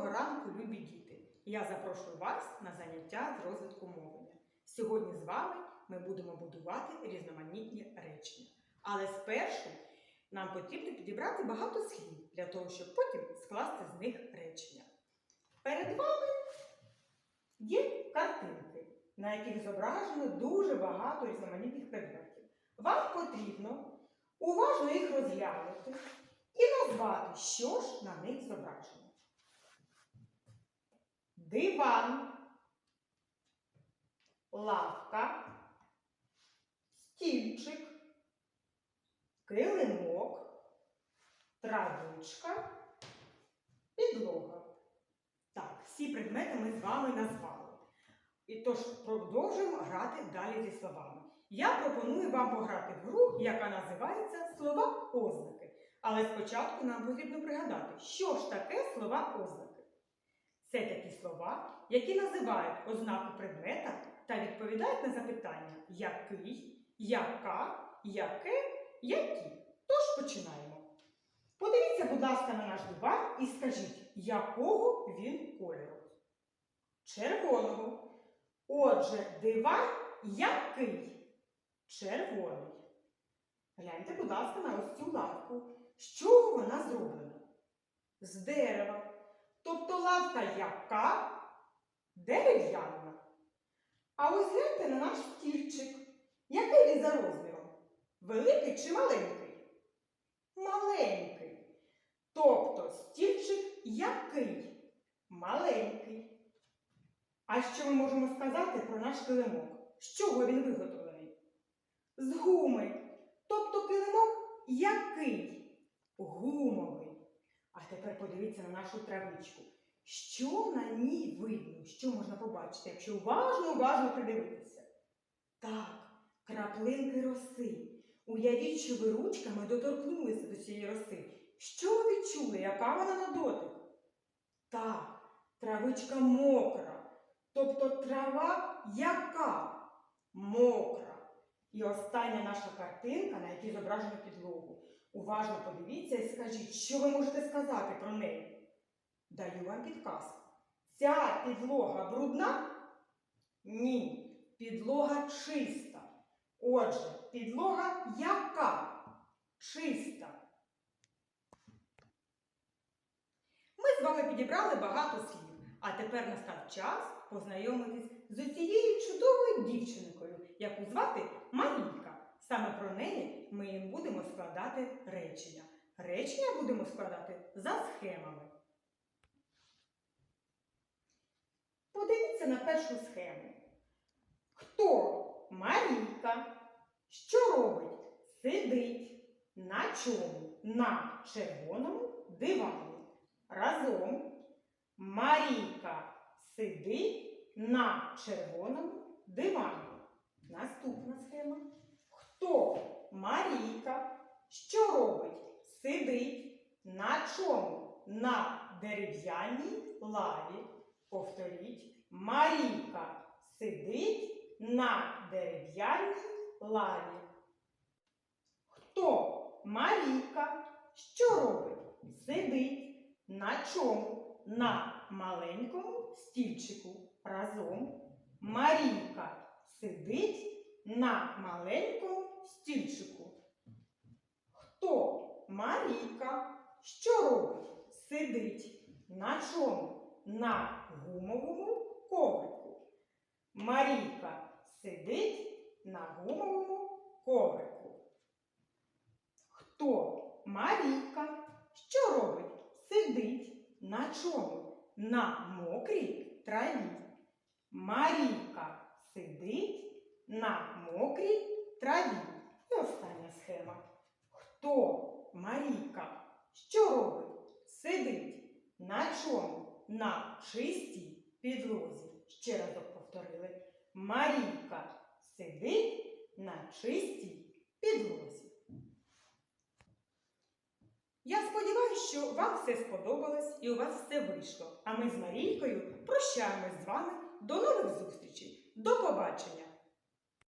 Доброго ранку, любі діти! Я запрошую вас на заняття з розвитку мовлення. Сьогодні з вами ми будемо будувати різноманітні речення. Але спершу нам потрібно підібрати багато слів для того, щоб потім скласти з них речення. Перед вами є картинки, на яких зображено дуже багато різноманітних предметів. Вам потрібно уважно їх розглянути і назвати, що ж на них зображено. Диван, лавка, стільчик, килимок, травичка, підлога. Так, всі предмети ми з вами назвали. І тож продовжуємо грати далі зі словами. Я пропоную вам пограти в гру, яка називається Слова ознаки. Але спочатку нам потрібно пригадати, що ж таке слова ознаки. Це такі слова, які називають ознаку предмета та відповідають на запитання який, яка, яке, які. Тож починаємо. Подивіться, будь ласка, на наш диван і скажіть, якого він кольору? Червоного. Отже, диван який? Червоний. Гляньте, будь ласка, на ось цю лавку. З чого вона зроблена? З дерева. Лавка яка? Дерев'яна. А ось гляньте на наш стільчик. Який він за розміром? Великий чи маленький? Маленький. Тобто стільчик який? Маленький. А що ми можемо сказати про наш килимок? З чого він виготовлений? З гуми. Тобто килимок який? Гумовий. А тепер подивіться на нашу травичку. Що на ній видно? Що можна побачити, якщо уважно, уважно придивитися? Так, краплинки роси. Уявіть, що ви ручками доторкнулися до цієї роси. Що ви відчули? Яка вона на дотик? Так, травичка мокра. Тобто трава яка? Мокра. І остання наша картинка, на якій зображено підлогу. Уважно подивіться і скажіть, що ви можете сказати про неї. Даю вам підказку. Ця підлога брудна? Ні. Підлога чиста. Отже, підлога яка? Чиста. Ми з вами підібрали багато слів, а тепер настав час познайомитись з цією чудовою дівчинкою, яку звати Марійка. Саме про неї ми їм будемо складати речення. Речення будемо складати за схемами. Подивіться на першу схему. Хто? Марійка. Що робить? Сидить. На чому? На червоному дивані. Разом Марійка сидить на червоному дивані. Наступна схема. Хто? Марійка. Що робить? Сидить. На чому? На дерев'яній лаві. Повторіть. Марійка сидить на дерев'яній лаві. Хто? Марійка. Що робить? Сидить. На чому? На маленькому стільчику. Разом. Марійка сидить на маленькому стільчику. Хто? Марійка. Що робить? Сидить. На чому? На гумовому коврику. Марійка сидить на гумовому коврику. Хто? Марійка. Що робить? Сидить. На чому? На мокрій траві. Марійка сидить на мокрій траві. І остання схема. Хто? Марійка. Що робить? Сидить. На чому? На чистій підлозі. Ще разок повторили. Марійка сидить на чистій підлозі. Я сподіваюся, що вам все сподобалось і у вас все вийшло. А ми з Марійкою прощаємось з вами. До нових зустрічей. До побачення!